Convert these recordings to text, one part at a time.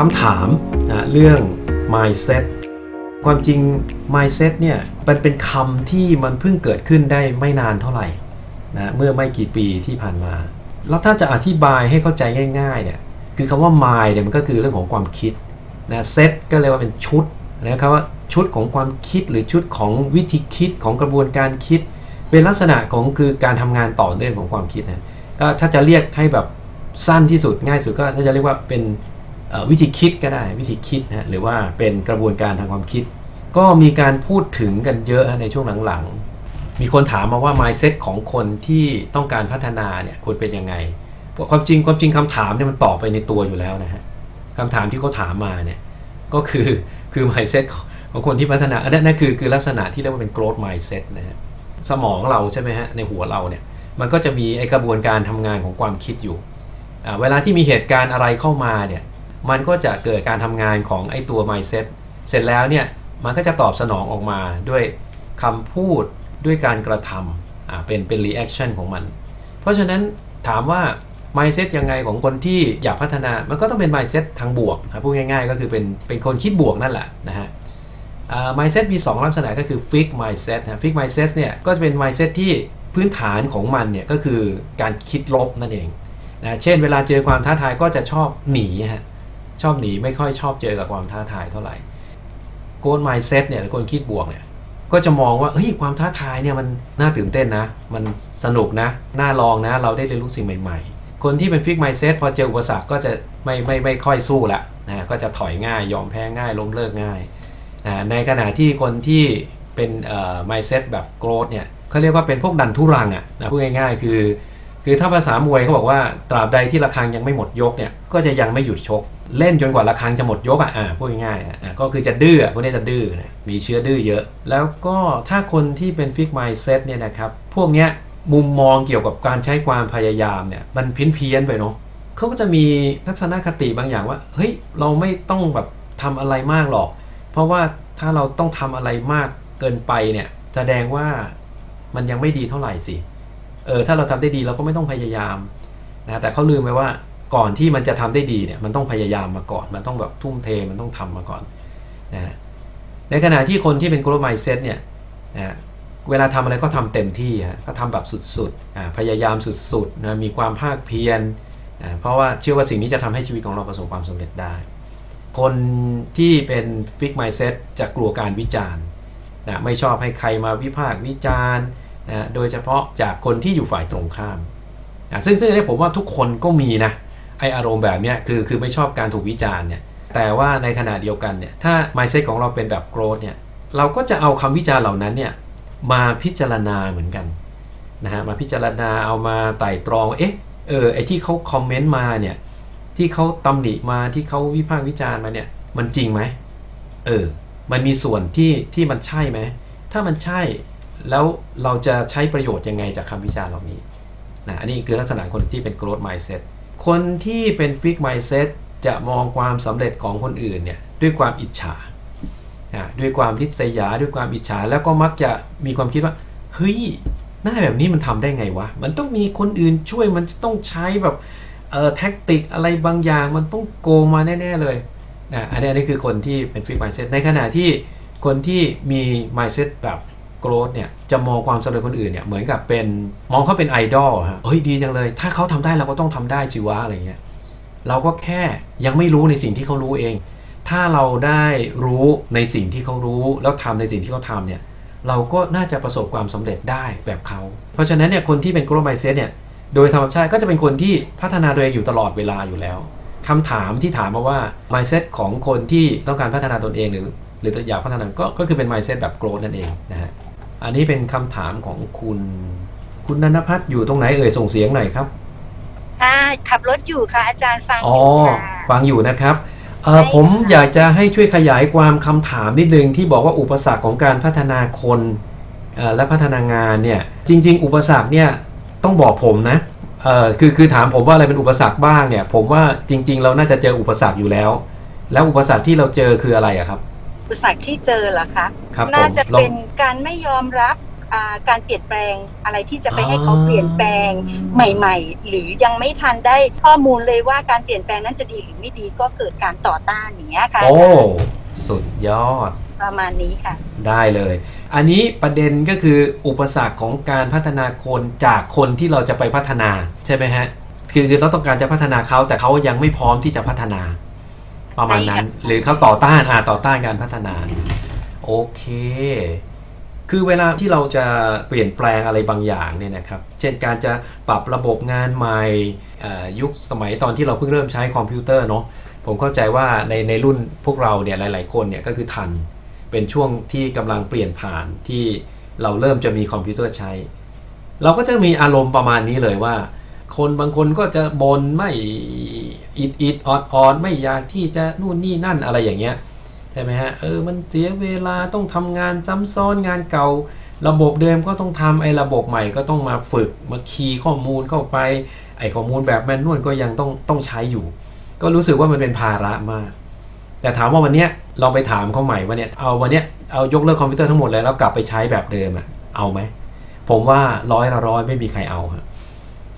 คำถามนะเรื่อง mindset ความจริง mindset เนี่ยมันเป็นคำที่มันเพิ่งเกิดขึ้นได้ไม่นานเท่าไหร่นะเมื่อไม่กี่ปีที่ผ่านมา แล้วถ้าจะอธิบายให้เข้าใจง่ายๆเนี่ยคือคำว่า mind เนี่ยมันก็คือเรื่องของความคิดนะ set ก็เรียกว่าเป็นชุดนะครับว่าชุดของความคิดหรือชุดของวิธีคิดของกระบวนการคิด เป็นลักษณะของคือการทำงานต่อเนื่องของความคิดนะก็ถ้าจะเรียกให้แบบสั้นที่สุดง่ายสุดก็น่าจะเรียกว่าเป็น วิธีคิดก็ได้วิธีคิดนะหรือว่าเป็นกระบวนการทางความคิด ก็มีการพูดถึงกันเยอะในช่วงหลังๆ มีคนถามมาว่า mindset ของคนที่ต้องการพัฒนาเนี่ยควรเป็นยังไงความจริงความจริงคำถามเนี่ยมันตอบไปในตัวอยู่แล้วนะฮะคำถามที่เขาถามมาเนี่ยก็คือคือ mindset ของคนที่พัฒนาอันนั้นคือคือลักษณะที่เรียกว่าเป็น growth mindset นะฮะสมองเราใช่ไหมฮะในหัวเราเนี่ยมันก็จะมีไอกระบวนการทำงานของความคิดอยู่ เวลาที่มีเหตุการณ์อะไรเข้ามาเนี่ย มันก็จะเกิดการทำงานของไอตัว mindset เสร็จแล้วเนี่ยมันก็จะตอบสนองออกมาด้วยคำพูดด้วยการกระทำอ่าเป็นเป็น reaction ของมัน เพราะฉะนั้นถามว่า mindset ยังไงของคนที่อยากพัฒนา มันก็ต้องเป็น mindset ทางบวกนะพูดง่ายๆ ก็คือเป็นเป็นคนคิดบวกนั่นแหละนะฮะอ่า mindset มี 2 ลักษณะก็คือ fix mindset นะ fix mindset เนี่ยก็จะเป็น mindset ที่พื้นฐานของมันเนี่ยก็คือการคิดลบนั่นเองนะเช่นเวลาเจอความท้าทายก็จะชอบหนีฮะ ชอบหนีไม่ค่อยชอบเจอกับความท้าทายเท่าไหร่ growth mindset เนี่ยหรือคนคิดบวกเนี่ยก็จะมองว่าเฮ้ยความท้าทายเนี่ยมันน่าตื่นเต้นนะ มันสนุกนะ น่าลองนะ เราได้เรียนรู้สิ่งใหม่ๆ คนที่เป็นฟิกไมซ์เซ็ตพอเจออุปสรรคก็จะไม่ไม่ไม่ค่อยสู้ละนะก็จะถอยง่ายยอมแพ้ง่ายล้มเลิกง่ายนะในขณะที่คนที่เป็นเอ่อไมซ์เซ็ตแบบโกรธเนี่ยเขาเรียกว่าเป็นพวกดันทุรังอะนะพูดง่ายๆ คือ คือถ้าภาษามวยเขาบอกว่าตราบใดที่ระฆังยังไม่หมดยกเนี่ยก็จะยังไม่หยุดชก เล่นจนกว่าระฆังจะหมดยกอะอ่าพูดง่ายๆอะก็คือจะดื้อพวกนี้จะดื้อนะมีเชื้อดื้อเยอะ แล้วก็ถ้าคนที่เป็นฟิกไมซ์เซ็ตเนี่ยนะครับพวกเนี้ยมุมมองเกี่ยวกับการใช้ความพยายามเนี่ยมันเพี้ยนเพี้ยนไปเนาะเขาก็จะมีทัศนคติบางอย่างว่าเฮ้ยเราไม่ต้องแบบทำอะไรมากหรอก เพราะว่าถ้าเราต้องทำอะไรมากเกินไปเนี่ยแสดงว่ามันยังไม่ดีเท่าไหร่สิ เออถ้าเราทำได้ดีเราก็ไม่ต้องพยายามนะแต่เขาลืมไปว่าก่อนที่มันจะทำได้ดีเนี่ยมันต้องพยายามมาก่อน มันต้องแบบทุ่มเทมันต้องทำมาก่อนนะในขณะที่คนที่เป็น growth mindset เนี่ยนะเวลาทำอะไรก็ทำเต็มที่ฮะก็ทำแบบสุดๆพยายามสุดๆนะมีความภาคเพียรอ่าเพราะว่าเชื่อว่าสิ่งนี้จะทำให้ชีวิตของเราประสบความสำเร็จได้ คนที่เป็น fix mindset จะกลัวการวิจารณ์นะไม่ชอบให้ใครมาวิพากษ์วิจารณ์ นะโดยเฉพาะจากคนที่อยู่ฝ่ายตรงข้ามนะซึ่งซึ่งอันนี้ผมว่าทุกคนก็มีนะไออารมณ์แบบเนี้ยคือคือไม่ชอบการถูกวิจารณ์เนี่ยแต่ว่าในขณะเดียวกันเนี่ยถ้า mindset ของเราเป็นแบบ growth เนี่ยเราก็จะเอาคำวิจารณ์เหล่านั้นเนี่ยมาพิจารณาเหมือนกันนะฮะมาพิจารณาเอามาไต่ตรองเอ๊ะเออไอที่เขาคอมเมนต์มาเนี่ยที่เขาตำหนิมาที่เขาวิพากษ์วิจารณ์มาเนี่ยมันจริงไหมเออมันมีส่วนที่ที่มันใช่ไหมถ้ามันใช่ แล้วเราจะใช้ประโยชน์ยังไงจากคำวิจารณ์เหล่านี้นะอันนี้คือลักษณะคนที่เป็น growth mindset คนที่เป็น fixed mindset จะมองความสำเร็จของคนอื่นเนี่ยด้วยความอิจฉาด้วยความริษยา ด้วยความอิจฉา แล้วก็มักจะมีความคิดว่า เฮ้ย หน้าแบบนี้มันทำได้ไงวะ มันต้องมีคนอื่นช่วย มันจะต้องใช้แบบเอ่อแท็กติกอะไรบางอย่าง มันต้องโกงมาแน่ ๆ เลยนะอันนี้อันนี้คือคนที่เป็น fixed mindset ในขณะที่คนที่มี mindset แบบ growth เนี่ยจะมองความสำเร็จคนอื่นเนี่ยเหมือนกับเป็นมองเขาเป็นไอดอลฮะเฮ้ยดีจังเลย ถ้าเขาทำได้เราก็ต้องทำได้สิวะอะไรเงี้ยเราก็แค่ยังไม่รู้ในสิ่งที่เขารู้เอง ถ้าเราได้รู้ในสิ่งที่เขารู้ แล้วทำในสิ่งที่เขาทำเนี่ยเราก็น่าจะประสบความสำเร็จได้แบบเขา เพราะฉะนั้นเนี่ยคนที่เป็น growth mindset เนี่ยโดยธรรมชาติก็จะเป็นคนที่พัฒนาตัวเองอยู่ตลอดเวลาอยู่แล้วคำถามที่ถามมาว่า mindset ของคนที่ต้องการพัฒนาตนเองหรือ รืออยากพัฒนาก็ก็คือเป็น mindset แบบ growth นั่นเองนะฮะอันนี้เป็นคำถามของคุณ คุณนันพัฒน์อยู่ตรงไหนเอ่ยส่งเสียงหน่อยครับค่ะขับรถอยู่ค่ะอาจารย์ฟังอ๋ออยู่ค่ะฟังอยู่นะครับเอ่อใช่ค่ะผมอยากจะให้ช่วยขยายความคำถามนิดนึงที่บอกว่าอุปสรรคของการพัฒนาคนเอ่อและพัฒนางานเนี่ยจริง ๆ อุปสรรคเนี่ยต้องบอกผมนะเอ่อคือคือถามผมว่าอะไรเป็นอุปสรรคบ้างเนี่ย ผมว่าจริง ๆ เราน่าจะเจออุปสรรคอยู่แล้ว แล้วอุปสรรคที่เราเจอคืออะไรอะครับ อุปสรรคที่เจอเหรอคะครับผมน่าจะลองเป็นการไม่ยอมรับอ่าการเปลี่ยนแปลงอะไรที่จะไปให้เขาเปลี่ยนแปลงใหม่ ๆ หรือยังไม่ทันได้ข้อมูลเลยว่าการเปลี่ยนแปลงนั้นจะดีหรือไม่ดีก็เกิดการต่อต้านอย่างเงี้ยค่ะอาโอ้จารย์สุดยอด ประมาณนี้ค่ะ ได้เลย อันนี้ประเด็นก็คืออุปสรรคของการพัฒนาคนจากคนที่เราจะไปพัฒนาใช่ไหมฮะคือคือเราต้องการจะพัฒนาเขาแต่เขายังไม่พร้อมที่จะพัฒนา ประมาณนั้นใช่ค่ะหรือเขาต่อต้านอ่าต่อต้านการพัฒนา โอเค คือเวลาที่เราจะเปลี่ยนแปลงอะไรบางอย่างเนี่ยนะครับ เช่นการจะปรับระบบงานใหม่เอ่อยุคสมัยตอนที่เราเพิ่งเริ่มใช้คอมพิวเตอร์เนาะผมเข้าใจว่าในในรุ่นพวกเราเนี่ยหลาย ๆ คนเนี่ยก็คือทัน เป็นช่วงที่กำลังเปลี่ยนผ่านที่เราเริ่มจะมีคอมพิวเตอร์ใช้ เราก็จะมีอารมณ์ประมาณนี้เลยว่า คนบางคนก็จะบนไม่อิดอิดออดออดไม่อยากที่จะนู่นนี่นั่นอะไรอย่างเงี้ยใช่ไหมฮะเออมันเสียเวลาต้องทำงานซ้ำซ้อนงานเก่า ระบบเดิมก็ต้องทำไอ้ระบบใหม่ก็ต้องมาฝึกมาคีย์ข้อมูลเข้าไปไอ้ข้อมูลแบบแมนนวลก็ยังต้องต้องใช้อยู่ ก็รู้สึกว่ามันเป็นภาระมาก แต่ถามว่าวันเนี้ยลองไปถามเขาใหม่ว่าเนี่ยเอาวันเนี้ยเอายกเลิกคอมพิวเตอร์ทั้งหมดเลยแล้วกลับไปใช้แบบเดิมอะเอาไหมผมว่าร้อยละร้อยไม่มีใครเอาฮะ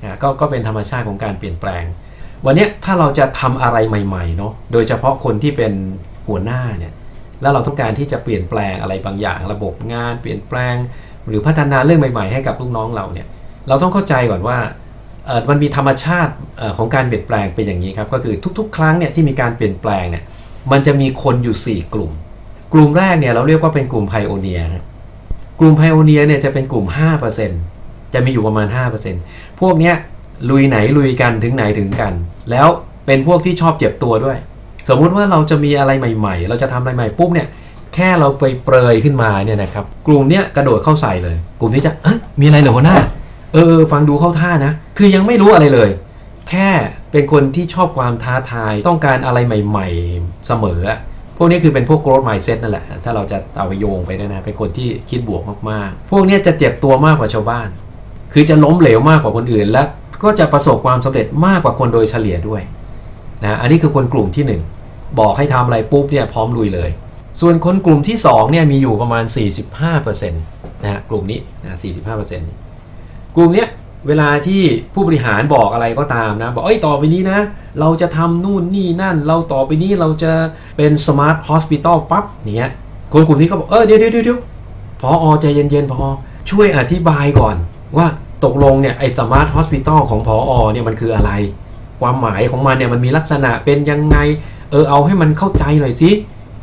อะก็ก็เป็นธรรมชาติของการเปลี่ยนแปลง วันนี้ถ้าเราจะทำอะไรใหม่ๆเนาะโดยเฉพาะคนที่เป็นหัวหน้าเนี่ยแล้วเราต้องการที่จะเปลี่ยนแปลงอะไรบางอย่างระบบงานเปลี่ยนแปลง หรือพัฒนาเรื่องใหม่ ๆ ให้กับลูกน้องเราเนี่ยเราต้องเข้าใจก่อนว่ามันมีธรรมชาติของการเปลี่ยนแปลงเป็นอย่างนี้ครับก็คือทุก ๆ ครั้งเนี่ยที่มีการเปลี่ยนแปลงเนี่ยมันจะมีคนอยู่ 4 กลุ่ม กลุ่มแรกเนี่ยเราเรียกว่าเป็นกลุ่มไพโอเนียกลุ่มไพโอเนียเนี่ยจะเป็นกลุ่ม 5% จะมีอยู่ประมาณ 5%พวกเนี้ยลุยไหนลุยกันถึงไหนถึงกัน แล้วเป็นพวกที่ชอบเจ็บตัวด้วย สมมุติว่าเราจะมีอะไรใหม่ ๆ เราจะทำอะไรใหม่ปุ๊บเนี่ยแค่เราไปเปรยขึ้นมาเนี่ยนะครับกลุ่มเนี้ยกระโดดเข้าใส่เลย กลุ่มนี้จะเอ๊ะมีอะไรเหรอหัวหน้าเออฟังดูเข้าท่านะ คือยังไม่รู้อะไรเลย แค่เป็นคนที่ชอบความท้าทายต้องการอะไรใหม่ ๆ เสมอพวกนี้คือเป็นพวก growth mindset นั่นแหละ ถ้าเราจะเอาไปโยงไปนยนะ เป็นคนที่คิดบวกมากๆ พวกนี้จะเจ็บตัวมากกว่าชาวบ้าน คือจะล้มเหลวมากกว่าคนอื่น และก็จะประสบความสำเร็จมากกว่าคนโดยเฉลี่ยด้วยนะอันนี้คือคนกลุ่มที่หนึ่งบอกให้ทำอะไรปุ๊บเนี่ยพร้อมลุยเลย ส่วนคนกลุ่มที่2เนี่ยมีอยู่ประมาณ 45%นะฮะกลุ่มนี้นะ45%กลุ่มเนี้ยเวลาที่ผู้บริหารบอกอะไรก็ตามนะ บอกเอ้ยต่อไปนี้นะ เราจะทำนู่นนี่นั่น เราต่อไปนี้เราจะเป็นสมาร์ทฮอสพิทอลปั๊บอย่างเงี้ยคนกลุ่มนี้ก็บอกเออเดี๋ยวเดี๋ยวเดี๋ยวพออใจเย็นๆพอช่วยอธิบายก่อน ว่าตกลงเนี่ยไอ้สมาร์ทฮอสพิทอลของพออเนี่ยมันคืออะไร ความหมายของมันเนี่ยมันมีลักษณะเป็นยังไง เออเอาให้มันเข้าใจหน่อยสิ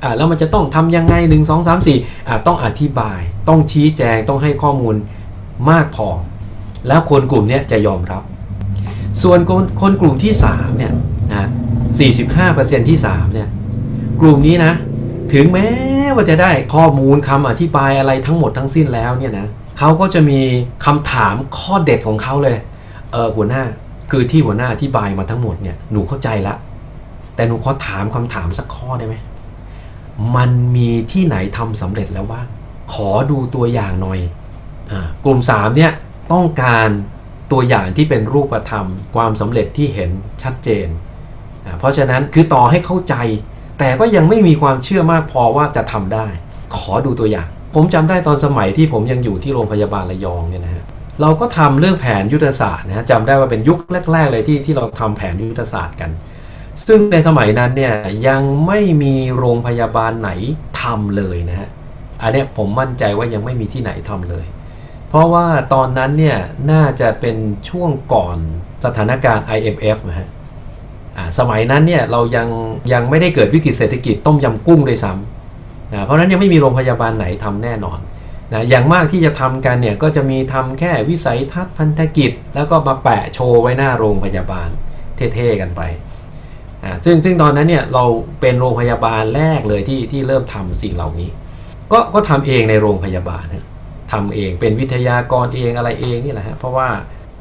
อ่าแล้วมันจะต้องทำยังไง 1 2 3 4อ่าต้องอธิบาย ต้องชี้แจงต้องให้ข้อมูลมากพอ แล้วคนกลุ่มเนี้ยจะยอมรับ ส่วนคนคนกลุ่มที่3เนี่ยนะ45%ที่3เนี่ยกลุ่มนี้นะถึงแม้ว่าจะได้ข้อมูลคำอธิบายอะไรทั้งหมดทั้งสิ้นแล้วเนี่ยนะ เขาก็จะมีคำถามข้อเด็ดของเขาเลยเออหัวหน้าคือที่หัวหน้าอธิบายมาทั้งหมดเนี่ยหนูเข้าใจละ แต่หนูขอถามคำถามสักข้อได้ไหมมันมีที่ไหนทำสำเร็จแล้วบ้างขอดูตัวอย่างหน่อยอกลุ่ม3เนี่ยต้องการตัวอย่างที่เป็นรูปธรรม ความสำเร็จที่เห็นชัดเจน เพราะฉะนั้นคือต่อให้เข้าใจ แต่ก็ยังไม่มีความเชื่อมากพอว่าจะทำได้ ขอดูตัวอย่าง ผมจำได้ตอนสมัยที่ผมยังอยู่ที่โรงพยาบาลระยองเนี่ยนะฮะเราก็ทำเรื่องแผนยุทธศาสตร์นะฮะจำได้ว่าเป็นยุคแรก ๆ เลยที่ที่เราทำแผนยุทธศาสตร์กัน ซึ่งในสมัยนั้นเนี่ยยังไม่มีโรงพยาบาลไหนทำเลยนะฮะอันเนี้ยผมมั่นใจว่ายังไม่มีที่ไหนทำเลย เพราะว่าตอนนั้นเนี่ยน่าจะเป็นช่วงก่อนสถานการณ์ IMF นะฮะอ่าสมัยนั้นเนี่ยเรายังยังไม่ได้เกิดวิกฤตเศรษฐกิจต้มยำกุ้งด้วยซ้ำ นะเพราะฉะนั้นยังไม่มีโรงพยาบาลไหนทำแน่นอนนะอย่างมากที่จะทำกันเนี่ยก็จะมีทำแค่วิสัยทัศน์พันธกิจ แล้วก็มาแปะโชว์ไว้หน้าโรงพยาบาลเท่ๆกันไปอ่าซึ่งซึ่งตอนนั้นเนี่ยเราเป็นโรงพยาบาลแรกเลยที่ที่เริ่มทำสิ่งเหล่านี้ ก็ก็ทำเองในโรงพยาบาลทำเองเป็นวิทยากรเองอะไรเองนี่แหละฮะเพราะว่า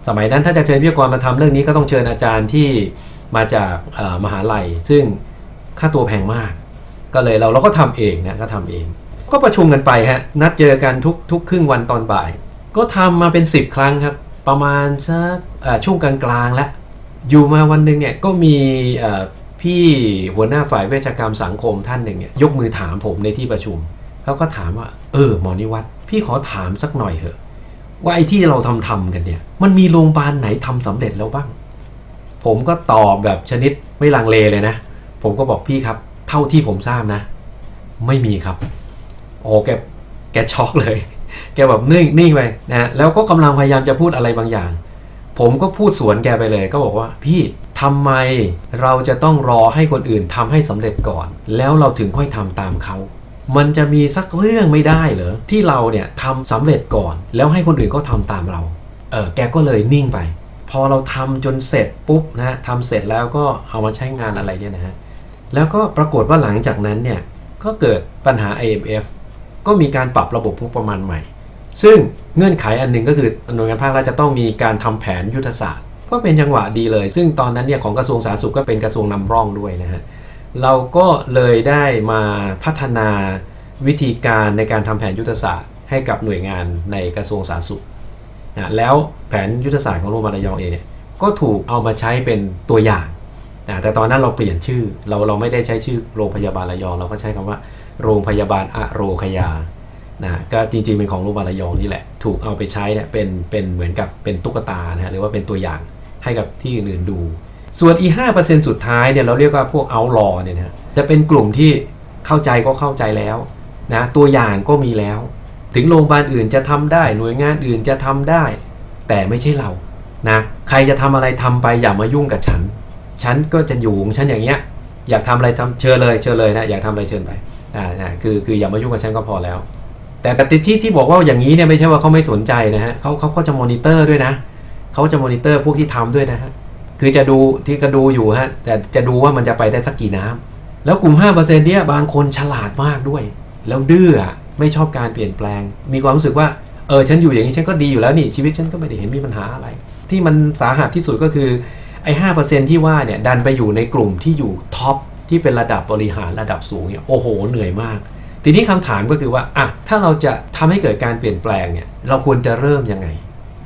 สมัยนั้นถ้าจะเชิญวิทยากรมาทำเรื่องนี้ก็ต้องเชิญอาจารย์ที่มาจากมหาลัย ซึ่งค่าตัวแพงมาก ก็เลยเราเราก็ทำเองนะก็ทำเอง ก็ประชุมกันไปฮะนัดเจอกันทุกทุกครึ่งวันตอนบ่าย ก็ทำมาเป็น 10 ครั้งครับ ประมาณสักเอ่อช่วงกลางๆแล้วอยู่มาวันหนึ่งเนี่ยก็มีพี่หัวหน้าฝ่ายเวชกรรมสังคมท่านหนึ่งเนี่ยยกมือถามผมในที่ประชุมเขาก็ถามว่า เออหมอนิวัฒน์พี่ขอถามสักหน่อยเถอะ ว่าไอ้ที่เราทำทำกันเนี่ย มันมีโรงพยาบาลไหนทำสำเร็จแล้วบ้าง ผมก็ตอบแบบชนิดไม่ลังเลเลยนะ ผมก็บอกพี่ครับ ท่าที่ผมทราบนะ ไม่มีครับ โอ้แกแกช็อกเลย แกแบบนิ่งนิ่งไปนะฮะแล้วก็กำลังพยายามจะพูดอะไรบางอย่าง ผมก็พูดสวนแกไปเลย ก็บอกว่า พี่ทำไมเราจะต้องรอให้คนอื่นทำให้สำเร็จก่อน แล้วเราถึงค่อยทำตามเขามันจะมีสักเรื่องไม่ได้เหรอที่เราเนี่ยทำสำเร็จก่อน แล้วให้คนอื่นก็ทำตามเรา เออแกก็เลยนิ่งไป พอเราทำจนเสร็จปุ๊บนะฮะทำเสร็จแล้วก็เอามาใช้งานอะไรเนี่ยนะฮะ แล้วก็ปรากฏว่าหลังจากนั้นเนี่ยก็เกิดปัญหา IMF ก็มีการปรับระบบงบประมาณใหม่ ซึ่งเงื่อนไขอันหนึ่งก็คือหน่วยงานภาครัฐจะต้องมีการทำแผนยุทธศาสตร์ ก็เป็นจังหวะดีเลย ซึ่งตอนนั้นเนี่ยของกระทรวงสาธารณสุขก็เป็นกระทรวงนำร่องด้วยนะฮะเราก็เลยได้มาพัฒนาวิธีการในการทำแผนยุทธศาสตร์ ให้กับหน่วยงานในกระทรวงสาธารณสุขนะแล้วแผนยุทธศาสตร์ของโรงพยาบาลระยองเองเนี่ยก็ถูกเอามาใช้เป็นตัวอย่าง นะแต่ตอนนั้นเราเปลี่ยนชื่อเราเราไม่ได้ใช้ชื่อโรงพยาบาลระยอง เราก็ใช้คำว่า โรงพยาบาลอโรคยานะก็จริงๆเป็นของโรงพยาบาลระยองนี่แหละ ถูกเอาไปใช้เนี่ยเป็นเป็นเหมือนกับเป็นตุ๊กตานะหรือว่าเป็นตัวอย่างให้กับที่อื่นๆดู ส่วนอี5%สุดท้ายเนี่ยเราเรียกว่าพวกเอาลอเนี่ยนะจะเป็นกลุ่มที่เข้าใจก็เข้าใจแล้วนะตัวอย่างก็มีแล้ว ถึงโรงพยาบาลอื่นจะทำได้หน่วยงานอื่นจะทำได้ แต่ไม่ใช่เรานะใครจะทำอะไรทำไปอย่ามายุ่งกับฉัน ฉันก็จะอยู่ของฉันอย่างเงี้ยอยากทำอะไรทำเชิญเลยเชิญเลยนะอยากทำอะไรเชิญไปอ่าอ่าคือคืออย่ามายุ่งกับฉันก็พอแล้ว แต่แต่ที่ที่บอกว่าอย่างนี้เนี่ยไม่ใช่ว่าเขาไม่สนใจนะฮะเขาเขาก็จะมอนิเตอร์ด้วยนะเขาจะมอนิเตอร์พวกที่ทำด้วยนะฮะคือจะดูที่ก็ดูอยู่ฮะแต่จะดูว่ามันจะไปได้สักกี่น้ำแล้วกลุ่ม 5%เนี่ยบางคนฉลาดมากด้วย แล้วดื้อไม่ชอบการเปลี่ยนแปลง มีความรู้สึกว่าเออฉันอยู่อย่างนี้ฉันก็ดีอยู่แล้วนี่ชีวิตฉันก็ไม่ได้เห็นมีปัญหาอะไร ที่มันสาหัสที่สุดก็คือ ไอ้ห้าเปอร์เซ็นที่ว่าเนี่ยดันไปอยู่ในกลุ่มที่อยู่ท็อปที่เป็นระดับบริหารระดับสูงเนี่ยโอ้โหเหนื่อยมาก ทีนี้คำถามก็คือว่าอะถ้าเราจะทำให้เกิดการเปลี่ยนแปลงเนี่ยเราควรจะเริ่มยังไง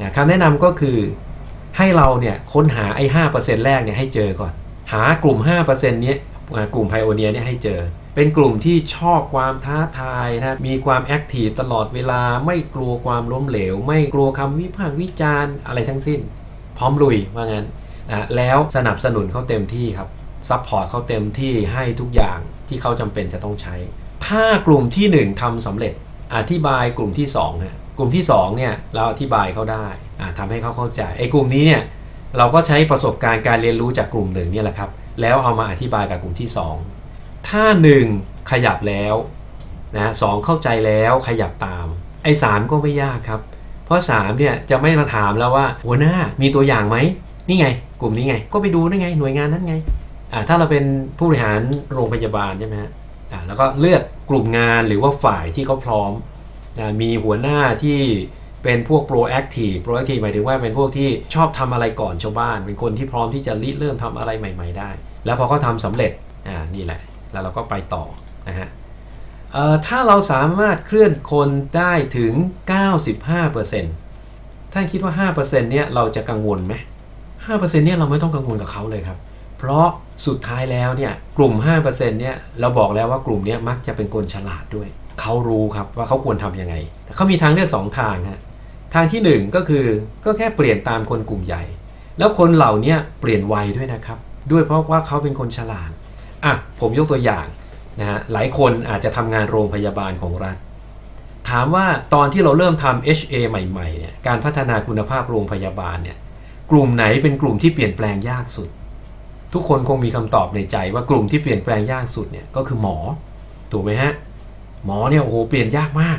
นะคำแนะนำก็คือให้เราเนี่ยค้นหาไอ้ห้าเปอร์เซ็นแรกเนี่ยให้เจอก่อน หากลุ่ม5%เนี้ยอ่ากลุ่มไพโอเนียเนี่ยให้เจอ เป็นกลุ่มที่ชอบความท้าทายนะมีความแอคทีฟตลอดเวลาไม่กลัวความล้มเหลว ไม่กลัวคำวิพากษ์วิจารณ์อะไรทั้งสิ้น พร้อมลุยว่างั้น นะแล้วสนับสนุนเขาเต็มที่ครับซัพพอร์ตเขาเต็มที่ให้ทุกอย่างที่เขาจำเป็นจะต้องใช้ ถ้ากลุ่มที่ 1ทำสำเร็จอธิบายกลุ่มที่2ฮะกลุ่มที่2เนี่ยเราอธิบายเขาได้อ่าทำให้เขาเข้าใจไอ้กลุ่มนี้เนี่ยเราก็ใช้ประสบการณ์การเรียนรู้จากกลุ่มหนึ่งเนี่ยแหละครับแล้วเอามาอธิบายกับกลุ่มที่ 2 ถ้า 1 ขยับแล้วนะสองเข้าใจแล้วขยับตาม ไอ้สามก็ไม่ยากครับ เพราะ3เนี่ยจะไม่มาถามแล้วว่าหัวหน้ามีตัวอย่างไหมนี่ไง กลุ่มนี้ไง ก็ไปดูได้ไง หน่วยงานนั้นไงอ่าถ้าเราเป็นผู้บริหารโรงพยาบาลใช่ไหมฮะอ่าแล้วก็เลือกกลุ่มงานหรือว่าฝ่ายที่เขาพร้อมอ่ามีหัวหน้าที่เป็นพวก proactive proactive หมายถึงว่าเป็นพวกที่ชอบทำอะไรก่อนชาวบ้าน เป็นคนที่พร้อมที่จะริเริ่มทำอะไรใหม่ ๆ ได้ แล้วพอเขาทำสำเร็จอ่านี่แหละ แล้วเราก็ไปต่อนะฮะถ้าเราสามารถเคลื่อนคนได้ถึง 95%ท่านคิดว่า 5%เนี่ยเราจะกังวลไหม 5%เนี่ยเราไม่ต้องกังวลกับเขาเลยครับ เพราะสุดท้ายแล้วเนี่ยกลุ่ม 5%เนี่ยเราบอกแล้วว่ากลุ่มนี้มักจะเป็นคนฉลาดด้วย เขารู้ครับว่าเขาควรทำยังไง เขามีทางเลือก 2 ทางฮะทางที่ 1 ก็คือก็แค่เปลี่ยนตามคนกลุ่มใหญ่ แล้วคนเหล่านี้เปลี่ยนไวด้วยนะครับ ด้วยเพราะว่าเขาเป็นคนฉลาดอะผมยกตัวอย่างนะฮะหลายคนอาจจะทำงานโรงพยาบาลของรัฐ ถามว่าตอนที่เราเริ่มทำ HA ใหม่ๆเนี่ยการพัฒนาคุณภาพโรงพยาบาลเนี่ย กลุ่มไหนเป็นกลุ่มที่เปลี่ยนแปลงยากสุด ทุกคนคงมีคำตอบในใจว่ากลุ่มที่เปลี่ยนแปลงยากสุดเนี่ยก็คือหมอ ถูกไหมฮะ หมอเนี่ยโอ้โหเปลี่ยนยากมาก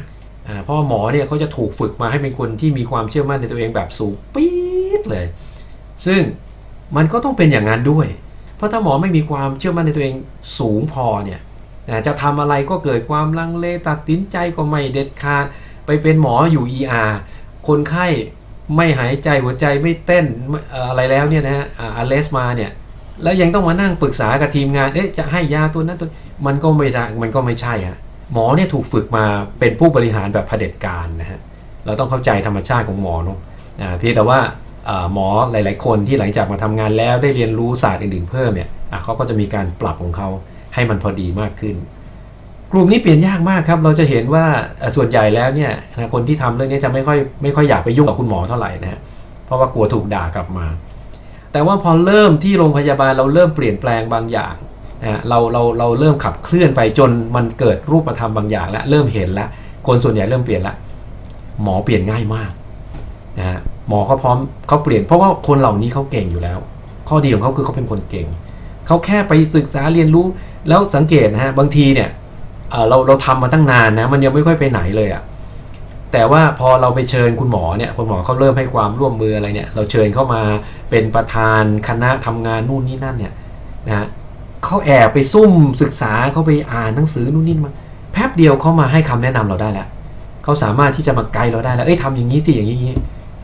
เพราะหมอเนี่ยเขาจะถูกฝึกมาให้เป็นคนที่มีความเชื่อมั่นในตัวเองแบบสูงปี๊ดเลย ซึ่งมันก็ต้องเป็นอย่างนั้นด้วย เพราะถ้าหมอไม่มีความเชื่อมั่นในตัวเองสูงพอเนี่ยจะทำอะไรก็เกิดความลังเลตัดสินใจก็ไม่เด็ดขาด ไปเป็นหมออยู่ ER คนไข้ ไม่หายใจหัวใจไม่เต้นอะไรแล้วเนี่ยนะฮะอเลสมาเนี่ยแล้วยังต้องมานั่งปรึกษากับทีมงาน เอ๊ะ จะให้ยาตัวนั้นตัว มันก็ไม่ได้มันก็ไม่ใช่ฮะ หมอเนี่ยถูกฝึกมาเป็นผู้บริหารแบบเผด็จการนะฮะ เราต้องเข้าใจธรรมชาติของหมอเนาะเพียงแต่ว่าหมอหลาย ๆ คนที่หลังจากมาทำงานแล้วได้เรียนรู้ศาสตร์อื่น ๆ เพิ่มเนี่ยเขาก็จะมีการปรับของเขาให้มันพอดีมากขึ้น กลุ่มนี้เปลี่ยนยากมากครับ เราจะเห็นว่าส่วนใหญ่แล้วเนี่ยนะคนที่ทำเรื่องนี้จะไม่ค่อยไม่ค่อยอยากไปยุ่งกับคุณหมอเท่าไหร่นะฮะเพราะว่ากลัวถูกด่ากลับมา แต่ว่าพอเริ่มที่โรงพยาบาลเราเริ่มเปลี่ยนแปลงบางอย่างนะเราเราเราเริ่มขับเคลื่อนไปจนมันเกิดรูปธรรมบางอย่างแล้วเริ่มเห็นแล้วคนส่วนใหญ่เริ่มเปลี่ยนแล้วหมอเปลี่ยนง่ายมากนะฮะหมอเขาพร้อมเขาเปลี่ยนเพราะว่าคนเหล่านี้เขาเก่งอยู่แล้ว ข้อดีของเขาคือเขาเป็นคนเก่งเขาแค่ไปศึกษาเรียนรู้แล้วสังเกตนะฮะบางทีเนี่ย เราเราทำมาตั้งนานนะมันยังไม่ค่อยไปไหนเลยอะ่ะแต่ว่าพอเราไปเชิญคุณหมอเนี่ยคุณหมอเขาเริ่มให้ความร่วมมืออะไรเนี่ย เราเชิญเข้ามาเป็นประธานคณะทำงานนู่นนี่นั่นเนี่ยนะเขาแอบไปซุ่มศึกษาเขาไปอ่านหนังสือนู่นนี่มาแป๊บเดียวเขามาให้คำแนะนำเราได้แล้วเขาสามารถที่จะมาไกด์เราได้แล้วเอ้ยทำอย่างนี้สิอย่างนี้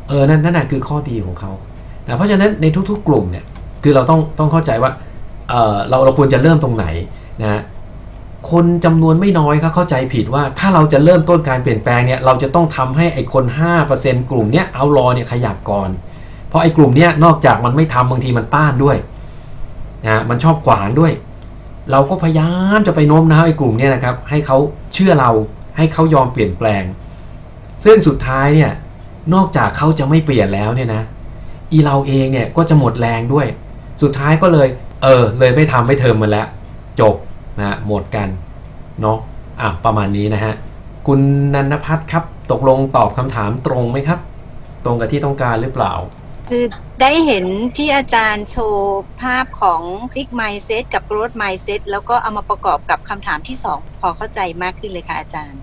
เออนั่นนั่นแหะคือข้อดีของเขานะเพราะฉะนั้นในทุก ๆ กลุ่มเนี่ยคือเราต้องต้องเข้าใจว่าเออเราเราควรจะเริ่มตรงไหนนะ คนจำนวนไม่น้อยครับเข้าใจผิดว่าถ้าเราจะเริ่มต้นการเปลี่ยนแปลงเนี่ยเราจะต้องทำให้ไอ้คน 5%กลุ่มเนี้ยเอารอเนี่ยขยับก่อน เพราะไอ้กลุ่มเนี้ยนอกจากมันไม่ทำบางทีมันต้านด้วยนะมันชอบขวางด้วย เราก็พยายามจะไปโน้มน้าวไอ้กลุ่มเนี้ยนะครับให้เขาเชื่อเราให้เขายอมเปลี่ยนแปลง ซึ่งสุดท้ายเนี่ยนอกจากเขาจะไม่เปลี่ยนแล้วเนี่ยนะอีเราเองเนี่ยก็จะหมดแรงด้วย สุดท้ายก็เลยเออเลยไม่ทำไม่เทอมมันแล้วจบ นะฮะหมดกันเนาะอะประมาณนี้นะฮะคุณนันพัฒน์ครับ ตกลงตอบคำถามตรงไหมครับ ตรงกับที่ต้องการหรือเปล่า คือได้เห็นที่อาจารย์โชว์ภาพของ Big Mindset กับ Growth Mindset แล้วก็เอามาประกอบกับคำถามที่ 2 พอเข้าใจมากขึ้นเลยค่ะอาจารย์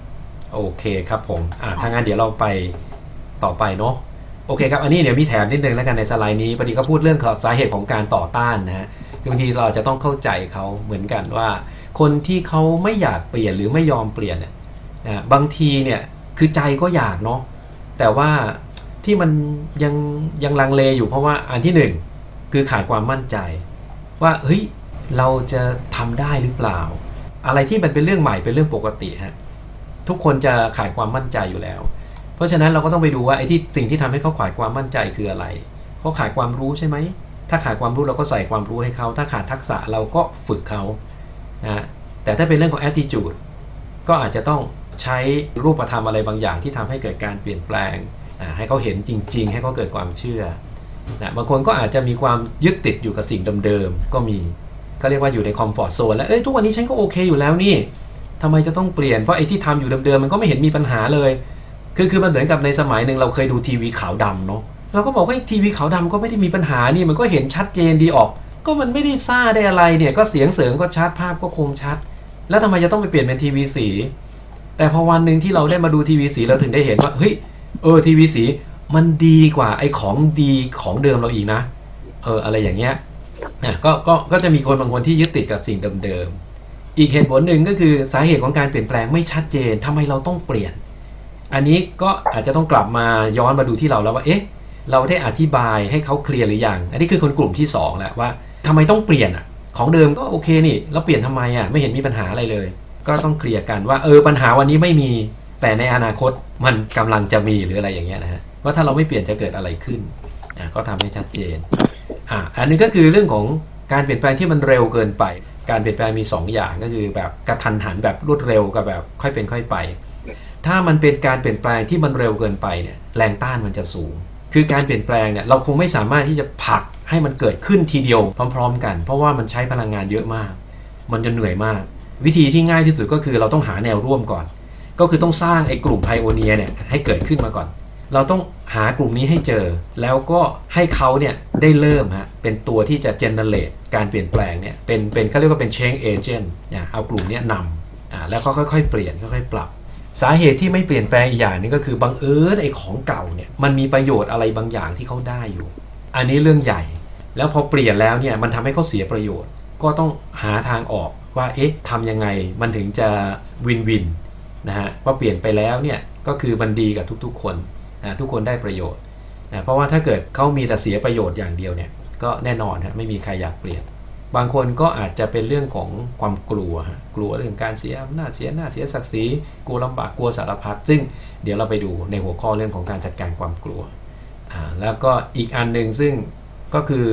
โอเคครับผมอ่าถ้างั้นเดี๋ยวเราไปต่อไปเนาะ โอเคครับ อันนี้เดี๋ยวมีแถมนิดนึงแล้วกันในสไลด์นี้พอดีก็พูดเรื่องสาเหตุของการต่อต้านนะฮะคือบางทีเราจะต้องเข้าใจเขาเหมือนกันว่า คนที่เขาไม่อยากเปลี่ยนหรือไม่ยอมเปลี่ยนเนี่ยนะบางทีเนี่ยคือใจก็อยากเนาะแต่ว่าที่มันยังยังลังเลอยู่เพราะว่าอันที่หนึ่งคือขาดความมั่นใจ ว่าเฮ้ยเราจะทำได้หรือเปล่า อะไรที่มันเป็นเรื่องใหม่เป็นเรื่องปกติฮะทุกคนจะขาดความมั่นใจอยู่แล้ว เพราะฉะนั้นเราก็ต้องไปดูว่าไอ้ที่สิ่งที่ทำให้เขาขาดความมั่นใจคืออะไรเขาขาดความรู้ใช่ไหมถ้าขาดความรู้เราก็ใส่ความรู้ให้เขา ถ้าขาดทักษะเราก็ฝึกเขานะแต่ถ้าเป็นเรื่องของ attitude ก็อาจจะต้องใช้รูปธรรมอะไรบางอย่างที่ทำให้เกิดการเปลี่ยนแปลง ให้เขาเห็นจริง ๆ ให้เขาเกิดความเชื่อนะบางคนก็อาจจะมีความยึดติดอยู่กับสิ่งเดิมๆก็มีก็เรียกว่าอยู่ในคอมฟอร์ทโซนแล้วเอ้ยทุกวันนี้ฉันก็โอเคอยู่แล้วนี่ทำไมจะต้องเปลี่ยนเพราะไอ้ที่ทำอยู่เดิมๆมันก็ไม่เห็นมีปัญหาเลย คือคือมันเหมือนกับในสมัยหนึ่งเราเคยดูทีวีขาวดำเนาะเราก็บอกว่าทีวีขาวดำก็ไม่ได้มีปัญหานี่มันก็เห็นชัดเจนดีออก ก็มันไม่ได้ซ่าได้อะไรเนี่ยก็เสียงเสริงก็ชัดภาพก็คมชัด แล้วทำไมจะต้องไปเปลี่ยนเป็นทีวีสีแต่พอวันหนึ่งที่เราได้มาดูทีวีสีเราถึงได้เห็นว่าเฮ้ยเออทีวีสีมันดีกว่าไอ้ของดีของเดิมเราอีกนะ เอออะไรอย่างเงี้ยนะก็ก็ก็จะมีคนบางคนที่ยึดติดกับสิ่งเดิมๆอีกเหตุผลหนึ่งก็คือสาเหตุของการเปลี่ยนแปลงไม่ชัดเจนทำไมเราต้องเปลี่ยน อันนี้ก็อาจจะต้องกลับมาย้อนมาดูที่เราแล้วว่า เอ๊ะ เราได้อธิบายให้เขาเคลียร์หรือยัง อันนี้คือคนกลุ่มที่2แหละว่าทำไมต้องเปลี่ยนอะ ของเดิมก็โอเคนี่ แล้วเปลี่ยนทำไมอะ ไม่เห็นมีปัญหาอะไรเลย ก็ต้องเคลียร์กันว่า เออ ปัญหาวันนี้ไม่มี แต่ในอนาคตมันกำลังจะมีหรืออะไรอย่างเงี้ยนะฮะ ว่าถ้าเราไม่เปลี่ยนจะเกิดอะไรขึ้น อะ ก็ทำให้ชัดเจน อะ อันนี้ก็คือเรื่องของการเปลี่ยนแปลงที่มันเร็วเกินไป การเปลี่ยนแปลงมี 2 อย่างก็คือแบบกระทันหันแบบรวดเร็วกับแบบค่อยเป็นค่อยไป ถ้ามันเป็นการเปลี่ยนแปลงที่มันเร็วเกินไปเนี่ยแรงต้านมันจะสูง คือการเปลี่ยนแปลงเนี่ยเราคงไม่สามารถที่จะผลักให้มันเกิดขึ้นทีเดียวพร้อม ๆ กัน เพราะว่ามันใช้พลังงานเยอะมาก มันจะเหนื่อยมาก วิธีที่ง่ายที่สุดก็คือเราต้องหาแนวร่วมก่อน ก็คือต้องสร้างไอ้กลุ่มไพโอเนียเนี่ยให้เกิดขึ้นมาก่อน เราต้องหากลุ่มนี้ให้เจอ แล้วก็ให้เขาเนี่ยได้เริ่มฮะเป็นตัวที่จะ generate การเปลี่ยนแปลงเนี่ยเป็นเป็นเขาเรียกว่าเป็น change agent เนี่ยเอากลุ่มนี้นำอ่าแล้วก็ค่อยๆ เปลี่ยนค่อยๆปรับ สาเหตุที่ไม่เปลี่ยนแปลงอีกอย่างนึงก็คือบังเอิญไอ้ของเก่าเนี่ยมันมีประโยชน์อะไรบางอย่างที่เขาได้อยู่ อันนี้เรื่องใหญ่ แล้วพอเปลี่ยนแล้วเนี่ยมันทำให้เขาเสียประโยชน์ ก็ต้องหาทางออกว่าเอ๊ะทำยังไงมันถึงจะวินวินนะฮะว่าเปลี่ยนไปแล้วเนี่ยก็คือมันดีกับทุกๆคนนะทุกคนได้ประโยชน์นะเพราะว่าถ้าเกิดเขามีแต่เสียประโยชน์อย่างเดียวเนี่ยก็แน่นอนฮะไม่มีใครอยากเปลี่ยน บางคนก็อาจจะเป็นเรื่องของความกลัว กลัวเรื่องการเสียอำนาจเสียหน้าเสียศักดิ์ศรีกลัวลำบากกลัวสารพัดซึ่งเดี๋ยวเราไปดูในหัวข้อเรื่องของการจัดการความกลัว แล้วก็อีกอันหนึ่งซึ่งก็คือ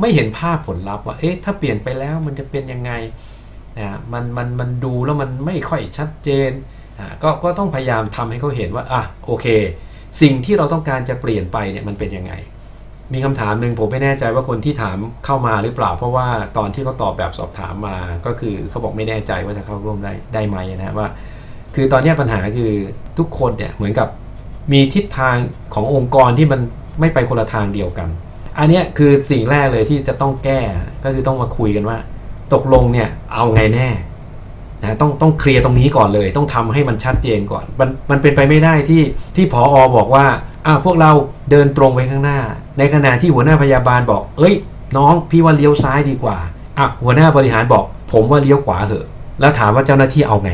ไม่เห็นภาพผลลัพธ์ว่าเอ๊ะถ้าเปลี่ยนไปแล้วมันจะเป็นยังไงนะฮะมันมันมันดูแล้วมันไม่ค่อยชัดเจนก็ก็ต้องพยายามทำให้เขาเห็นว่าอะโอเค สิ่งที่เราต้องการจะเปลี่ยนไปเนี่ยมันเป็นยังไง มีคำถามหนึ่งผมไม่แน่ใจว่าคนที่ถามเข้ามาหรือเปล่า เพราะว่าตอนที่เขาตอบแบบสอบถามมาก็คือเขาบอกไม่แน่ใจว่าจะเข้าร่วมได้ได้ไหมนะว่า คือตอนนี้ปัญหาคือทุกคนเนี่ยเหมือนกับมีทิศทางขององค์กรที่มันไม่ไปคนละทางเดียวกัน อันนี้คือสิ่งแรกเลยที่จะต้องแก้ก็คือต้องมาคุยกันว่า ตกลงเนี่ยเอาไงแน่นะต้องต้องเคลียร์ตรงนี้ก่อนเลย ต้องทำให้มันชัดเจนก่อน มันมันเป็นไปไม่ได้ที่ที่ผออบอกว่า อ่าพวกเราเดินตรงไปข้างหน้า ในขณะที่หัวหน้าพยาบาลบอก เอ้ย น้องพี่ว่าเลี้ยวซ้ายดีกว่าอะหัวหน้าบริหารบอก ผมว่าเลี้ยวขวาเหอะ แล้วถามว่าเจ้าหน้าที่เอาไง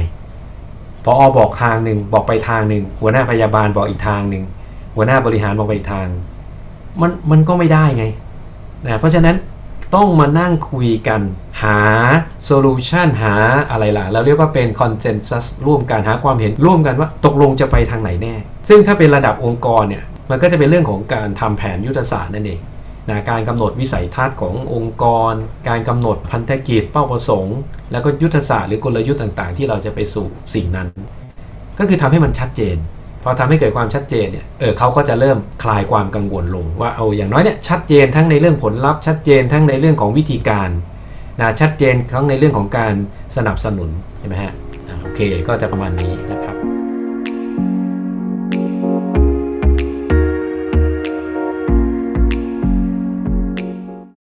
พออบอกทางหนึ่งบอกไปทางหนึ่งหัวหน้าพยาบาลบอกอีกทางหนึ่งหัวหน้าบริหารบอกไปอีกทาง มันมันก็ไม่ได้ไงนะเพราะฉะนั้น ต้องมานั่งคุยกัน หาโซลูชันหาอะไรล่ะ เราเรียกว่าเป็นคอนเซน s ซ s ร่วมกันหาความเห็นร่วมกันว่าตกลงจะไปทางไหนแน่ ซึ่งถ้าเป็นระดับองค์กรเนี่ย มันก็จะเป็นเรื่องของการทำแผนยุทธศาสตร์นั่นเองนะการกำหนดวิสัยทัศน์ขององค์กร การกำหนดพันธกิจเป้าประสงค์ แล้วก็ยุทธศาสตร์หรือกลยุทธ์ต่างๆ ที่เราจะไปสู่สิ่งนั้น ก็คือทำให้มันชัดเจน พอทำให้เกิดความชัดเจนเนี่ยเออเขาก็จะเริ่มคลายความกังวลลง ว่าเอาอย่างน้อยเนี่ยชัดเจนทั้งในเรื่องผลลัพธ์ชัดเจนทั้งในเรื่องของวิธีการนะชัดเจนทั้งในเรื่องของการสนับสนุนใช่ไหมฮะโอเคก็จะประมาณนี้นะครับ